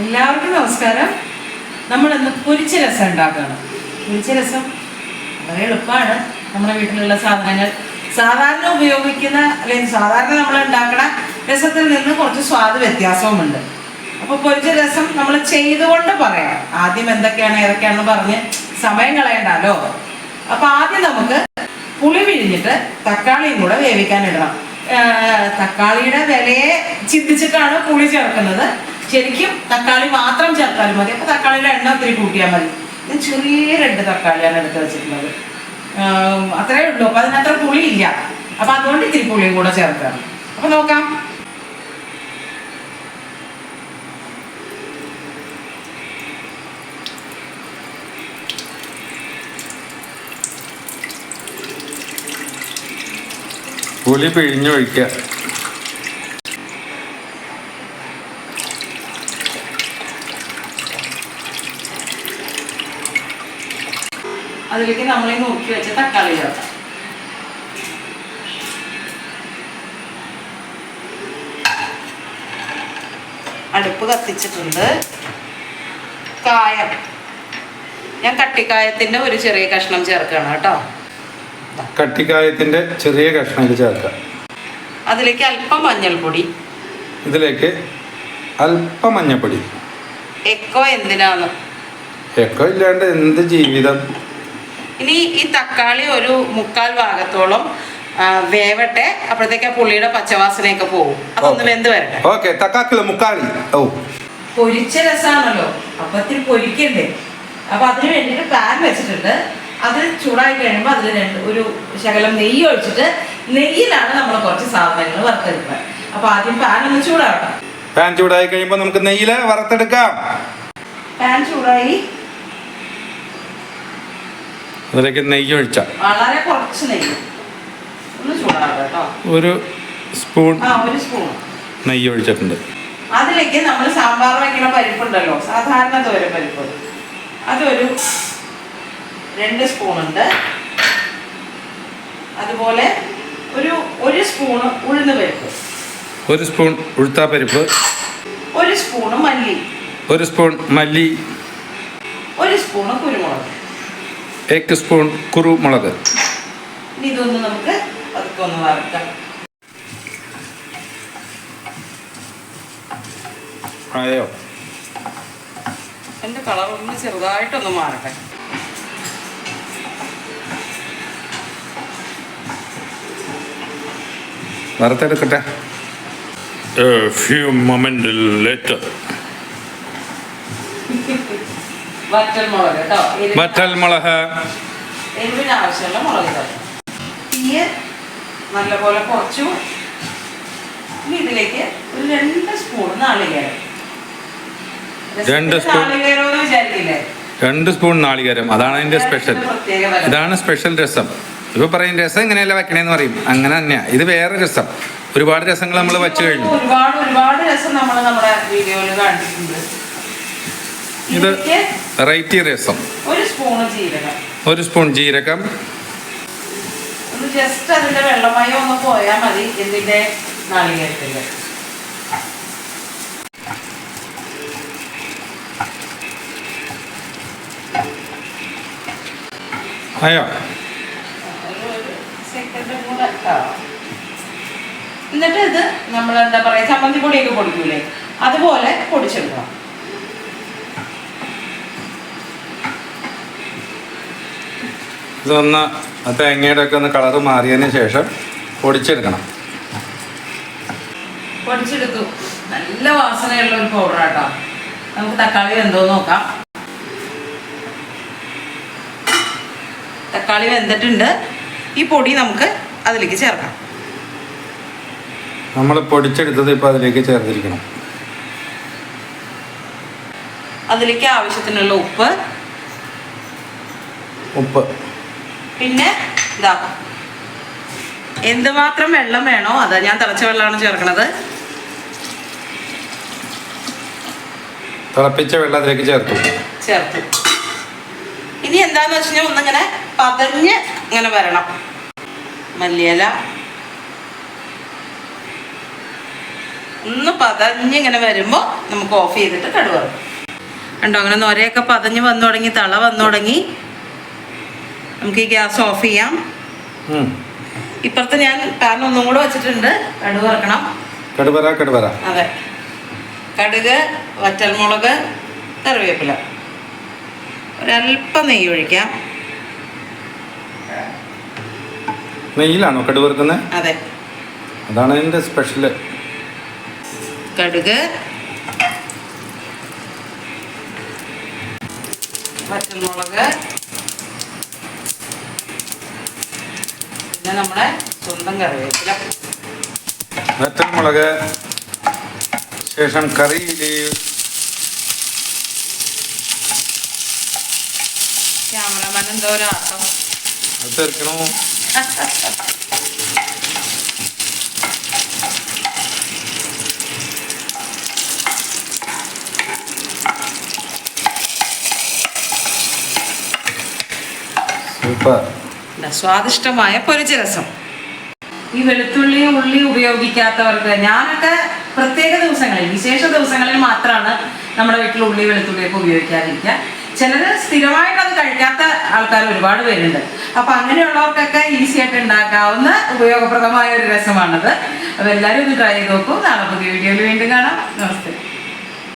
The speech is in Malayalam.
എല്ലാവർക്കും നമസ്കാരം. നമ്മൾ ഇന്ന് പൊരിച്ച രസം ഉണ്ടാക്കുകയാണ്. പൊരിച്ച രസം വളരെ എളുപ്പമാണ്. നമ്മുടെ വീട്ടിലുള്ള സാധനങ്ങൾ സാധാരണ ഉപയോഗിക്കുന്ന അല്ലെങ്കിൽ സാധാരണ നമ്മൾ ഉണ്ടാക്കുന്ന രസത്തിൽ നിന്ന് കുറച്ച് സ്വാദ് വ്യത്യാസവുമുണ്ട്. അപ്പോൾ പൊരിച്ച രസം നമ്മൾ ചെയ്തുകൊണ്ട് പറയാം. ആദ്യം എന്തൊക്കെയാണ് ഏതൊക്കെയാണെന്ന് പറഞ്ഞ് സമയം കളയണ്ടല്ലോ. അപ്പോൾ ആദ്യം നമുക്ക് പുളി പിഴിഞ്ഞിട്ട് തക്കാളിയും കൂടെ വേവിക്കാൻ ഇടണം. തക്കാളിയുടെ വിലയെ ചിന്തിച്ചിട്ടാണ് പുളി ചേർക്കുന്നത്. ശരിക്കും തക്കാളി മാത്രം ചേർത്താലും മതി. അപ്പൊ തക്കാളിയുടെ എണ്ണ ഒത്തിരി കൂട്ടിയാൽ മതി. ഞാൻ ചെറിയ രണ്ട് തക്കാളിയാണ് എടുത്ത് വെച്ചിട്ടുള്ളത്. അത്രേ ഉള്ളൂ. അപ്പൊ അതിനത്ര പുളി ഇല്ല. അപ്പൊ അതുകൊണ്ട് ഇത്തിരി പുളിയും കൂടെ ചേർക്കാം. അപ്പൊ നോക്കാം. പുളി പിഴിഞ്ഞൊഴിക്കുക അതിലേക്ക് നമ്മൾ ഈ നോക്കി വെച്ച തക്കാളി ചേർക്കാം. അടുപ്പ് കത്തിച്ചിട്ടുണ്ട്. കായം. ഞാൻ കട്ടിക്കായത്തിന്റെ ഒരു ചെറിയ കഷ്ണം ചേർക്കണം കേട്ടോ. കട്ടിക്കായത്തിന്റെ ചെറിയ കഷ്ണം ഇത് ചേർക്കുക അതിലേക്ക് അല്പം മഞ്ഞൾപ്പൊടി. ഇതിലേക്ക് അല്പം മഞ്ഞൾപ്പൊടി എക്കോ എന്തിനാണ്? എക്കോ ഇല്ലാണ്ട് എന്ത് ജീവിതം? ഇനി ഈ തക്കാളി ഒരു മുക്കാൽ ഭാഗത്തോളം വേവട്ടെ. അപ്പോഴത്തേക്ക് ആ പുള്ളിയുടെ പച്ചവാസനയൊക്കെ പോകും. അതൊന്ന് വെന്ത് വരട്ടെ. ഓക്കെ തക്കാക്കിൽ മുക്കാളി? ഓ. പൊരിച്ച രസമാണല്ലോ അപ്പത്തിൽ ഇത്തിരി പൊരിക്കണ്ടേ? അപ്പൊ അതിന് വേണ്ടിട്ട് പാൻ വെച്ചിട്ടുണ്ട്. അത് ചൂടായി കഴിയുമ്പോൾ അതിൽ രണ്ട് ഒരു ശകലം നെയ്യ് ഒഴിച്ചിട്ട് നെയ്യിലാണ് നമ്മൾ കുറച്ച് സാധനങ്ങൾ വറുത്തെടുക്കുക. അപ്പൊ ആദ്യം പാൻ ഒന്ന് ചൂടാവട്ടെ. പാൻ ചൂടായി കഴിയുമ്പോൾ നമുക്ക് നെയ്യിൽ വറുത്തെടുക്കാം. പാൻ ചൂടായി. അതിലേക്ക് നെയ്യ് ഒഴിച്ച. വളരെ കുറച്ച് നെയ്യ്. ഒന്ന് ചൂടാവട്ടെ ഒരു സ്പൂൺ ആ ഒരു സ്പൂൺ. നെയ്യ് ഒഴിച്ചിട്ടുണ്ട്. അതിലേക്ക് നമ്മൾ സാമ്പാർ വയ്ക്കുന്ന പരിപ്പുണ്ടല്ലോ. സാധാരണ തോര പരിപ്പ്. അതൊരു രണ്ട് സ്പൂൺ ഉണ്ട് അതുപോലെ ഒരു ഒരു സ്പൂൺ ഉഴുന്ന് പരിപ്പ്. ഒരു സ്പൂൺ ഉഴുത്താപ്പരിപ്പ് ഒരു സ്പൂൺ മല്ലി. ഒരു സ്പൂൺ മല്ലി. ഒരു സ്പൂണ് കുരുമുളക്. എക്ക് സ്പൂൺ കുരുമുളക് ഇനി ഇതൊന്ന് നമുക്ക് ഒന്ന് വറുക്കാം. ആയോ? എന്റെ കളർ ഒന്ന് ചെറുതായിട്ടൊന്ന് മാറട്ടെ. വറുത്തെടുക്കട്ടെ. A few moments later. വറ്റൽ മുളക് കേട്ടോ. എരിവിന് വറ്റൽ മുളക് തീയ് നല്ലപോലെ കുറച്ചു. ഇനി ഇതിലേക്ക് ഒരു രണ്ട് സ്പൂൺ നാളികേരം. രണ്ട് സ്പൂൺ. നാളികേരം എന്ന് വിചാരിക്കില്ലേ? രണ്ട് സ്പൂൺ നാളികേരം. അതാണ് അതിന്റെ സ്പെഷ്യൽ ഇതാണ് സ്പെഷ്യൽ രസം. ഇപ്പൊ പറയും രസം ഇങ്ങനെയല്ല വെക്കണേന്ന് പറയും. അങ്ങനെ തന്നെയാ ഇത് വേറെ രസം. ഒരുപാട് രസങ്ങൾ നമ്മൾ വെച്ചു കഴിഞ്ഞു. ഒരുപാട് ഒരുപാട് രസം നമ്മൾ നമ്മുടെ വീഡിയോയിൽ കണ്ടിട്ടുണ്ട്. ഇത് റൈറ്റി രസം. ഒരു സ്പൂൺ ജീരകം. ഒരു സ്പൂൺ ജീരകം. ഒന്ന് ജസ്റ്റ് അതിന്റെ വെള്ളമയം ഒന്ന് പോയാൽ മതി ഇതിന്റെ അയ്യോ. എന്നിട്ട് ഇത് നമ്മൾ എന്താ പറയാ ചമ്മന്തി പൊടിയൊക്കെ പൊടിക്കൂലേ? അതുപോലെ പൊടിച്ചെടുക്കണം. ഇതൊന്ന് തേങ്ങയുടെ ഒക്കെ ഒന്ന് കളറ് മാറിയതിന് ശേഷം പൊടിച്ചെടുക്കണം. പൊടിച്ചെടുത്തു നല്ല വാസനയുള്ള ഒരു പൗഡർ ആട്ടോ. നമുക്ക് തക്കാളി എന്തോ നോക്കാം. തക്കാളി വെന്തിട്ടുണ്ട്. ഈ പൊടി നമുക്ക് അതിലേക്ക് ചേർക്കാം. നമ്മൾ പൊടിച്ചെടുത്തത് ഇപ്പോൾ അതിലേക്ക് ചേർത്തിരിക്കണം. അതിലേക്ക് ആവശ്യത്തിനുള്ള ഉപ്പ്. ഉപ്പ്. പിന്നെ ഇതാ. എന്തുമാത്രം വെള്ളം വേണോ അതാ ഞാൻ തിളച്ച വെള്ളമാണ് ചേർക്കണത്. തിളപ്പിച്ച വെള്ളം അതിലേക്ക് ചേർത്തു. ചേർത്തു. ഇനി എന്താന്ന് വെച്ച് കഴിഞ്ഞാൽ ഒന്നിങ്ങനെ പതഞ്ഞ് ഇങ്ങനെ വരണം. മല്ലിയല. ഒന്ന് പതഞ്ഞിങ്ങനെ വരുമ്പോൾ നമുക്ക് ഓഫ് ചെയ്തിട്ട് കടുവ. കണ്ടോ അങ്ങനെ നൊരയൊക്കെ പതഞ്ഞ് വന്നു തുടങ്ങി തള വന്നു തുടങ്ങി. നമുക്ക് ഈ ഗ്യാസ് ഓഫ് ചെയ്യാം. ഇപ്പുറത്ത് ഞാൻ പാൻ ഒന്നും കൂടെ വെച്ചിട്ടുണ്ട്. കടുക് വറക്കണം. കടുവറ കടുവറ. അതെ. കടുക് വറ്റൽമുളക് കറിവേപ്പില. ഒരല്പം നെയ്യ് ഒഴിക്കാം. നെയ്യിലാണോ കടുവറുക്കുന്നത് അതെ. അതാണ് എന്റെ സ്പെഷ്യൽ കടുക് വറ്റൽമുളക് പിന്നെ നമ്മുടെ സ്വന്തം കറിവേപ്പില. വറ്റൽമുളക് ശേഷം കറി ക്യാമറമാൻ എന്തോ ഒരു ആട്ടം. അത് ചേർക്കണോ സൂപ്പർ. സ്വാദിഷ്ടമായ പൊരിച്ചരസം. ഈ വെളുത്തുള്ളി ഉള്ളി ഉപയോഗിക്കാത്തവർക്ക് ഞാനൊക്കെ പ്രത്യേക ദിവസങ്ങളിൽ വിശേഷ ദിവസങ്ങളിൽ മാത്രമാണ് നമ്മുടെ വീട്ടിൽ ഉള്ളി വെളുത്തുള്ളിയൊക്കെ ഉപയോഗിക്കാതിരിക്കുക. ചിലർ സ്ഥിരമായിട്ട് അത് കഴിക്കാത്ത ആൾക്കാർ ഒരുപാട് പേരുണ്ട്. അപ്പൊ അങ്ങനെയുള്ളവർക്കൊക്കെ ഈസി ആയിട്ട് ഉണ്ടാക്കാവുന്ന ഉപയോഗപ്രദമായ ഒരു രസമാണത്. അപ്പൊ എല്ലാവരും ഒന്ന് ട്രൈ ചെയ്ത് നോക്കും. നാളെ പുതിയ വീഡിയോയിൽ വീണ്ടും കാണാം. നമസ്തേ.